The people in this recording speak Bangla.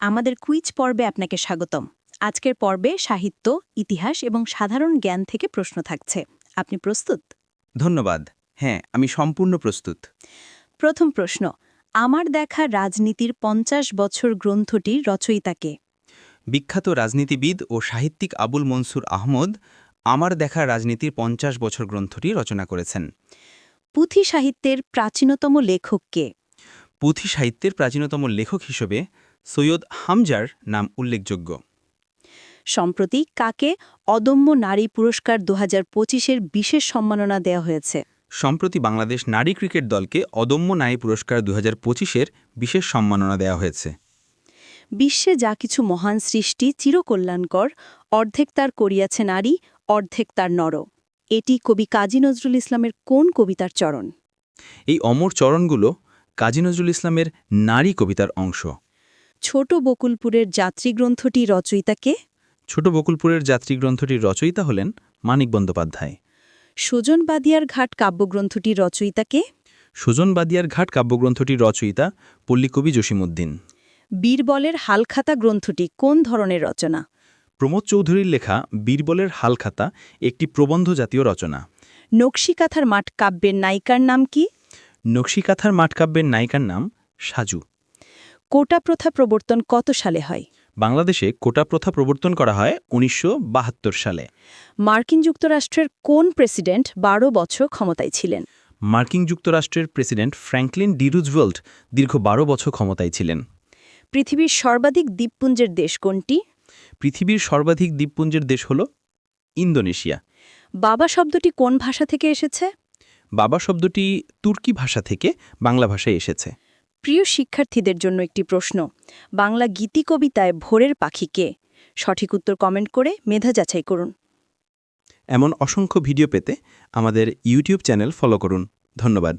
আমাদের কুইজ পর্বে আপনাকে স্বাগতম। আজকের পর্বে সাহিত্য ইতিহাস এবং সাধারণ জ্ঞান থেকে প্রশ্ন থাকছে। আপনি প্রস্তুত? ধন্যবাদ। হ্যাঁ আমি সম্পূর্ণ প্রস্তুত। প্রথম প্রশ্ন আমার দেখা রাজনীতির পঞ্চাশ বছর গ্রন্থটির রচয়িতাকে বিখ্যাত রাজনীতিবিদ ও সাহিত্যিক আবুল মনসুর আহমদ আমার দেখা রাজনীতির পঞ্চাশ বছর গ্রন্থটি রচনা করেছেন। পুঁথি সাহিত্যের প্রাচীনতম লেখককে পুঁথি সাহিত্যের প্রাচীনতম লেখক হিসেবে সৈয়দ হামজার নাম উল্লেখযোগ্য। সম্প্রতি কাকে অদম্য নারী পুরস্কার দু হাজার পঁচিশের বিশেষ সম্মাননা দেওয়া হয়েছে? সম্প্রতি বাংলাদেশ নারী ক্রিকেট দলকে অদম্য নারী পুরস্কার দু হাজার পঁচিশের বিশেষ সম্মাননা দেওয়া হয়েছে। বিশ্বে যা কিছু মহান সৃষ্টি চিরকল্যাণকর অর্ধেক তার করিয়াছে নারী অর্ধেক তার নর। এটি কবি কাজী নজরুল ইসলামের কোন কবিতার চরণ? এই অমর চরণগুলো কাজী নজরুল ইসলামের নারী কবিতার অংশ। ছোট বকুলপুরের যাত্রী গ্রন্থটি রচয়িতাকে? ছোট বকুলপুরের যাত্রী গ্রন্থটির রচয়িতা হলেন মানিক বন্দ্যোপাধ্যায়। সুজন বাদিয়ার ঘাট কাব্যগ্রন্থটি রচয়িতাকে? সুজন বাদিয়ার ঘাট কাব্যগ্রন্থটির রচয়িতা পল্লীকবি জসিমউদ্দিন। বীরবলের হালখাতা গ্রন্থটি কোন ধরনের রচনা? প্রমোদ চৌধুরীর লেখা বীরবলের হালখাতা একটি প্রবন্ধ জাতীয় রচনা। নকশিকাথার মাঠ কাব্যের নায়িকার নাম কি? নকশিকাথার মাঠকাব্যের নায়িকার নাম সাজু। কোটা প্রথা প্রবর্তন কত সালে হয়? বাংলাদেশে কোটা প্রথা প্রবর্তন করা হয় উনিশশো বাহাত্তর সালে। মার্কিন যুক্তরাষ্ট্রের কোন প্রেসিডেন্ট বারো বছর ক্ষমতায় ছিলেন? মার্কিন যুক্তরাষ্ট্রের প্রেসিডেন্ট ফ্র্যাঙ্কলিন ডি রুজভেল্ট দীর্ঘ বারো বছর ক্ষমতায় ছিলেন। পৃথিবীর সর্বাধিক দ্বীপপুঞ্জের দেশ কোনটি? পৃথিবীর সর্বাধিক দ্বীপপুঞ্জের দেশ হল ইন্দোনেশিয়া। বাবা শব্দটি কোন ভাষা থেকে এসেছে? বাবা শব্দটি তুর্কি ভাষা থেকে বাংলা ভাষায় এসেছে। প্রিয় শিক্ষার্থীদের জন্য একটি প্রশ্ন বাংলা গীতি কবিতায় ভোরের পাখি কে? সঠিক উত্তর কমেন্ট করে মেধা যাচাই করুন। এমন অসংখ্য ভিডিও পেতে আমাদের ইউটিউব চ্যানেল ফলো করুন। ধন্যবাদ।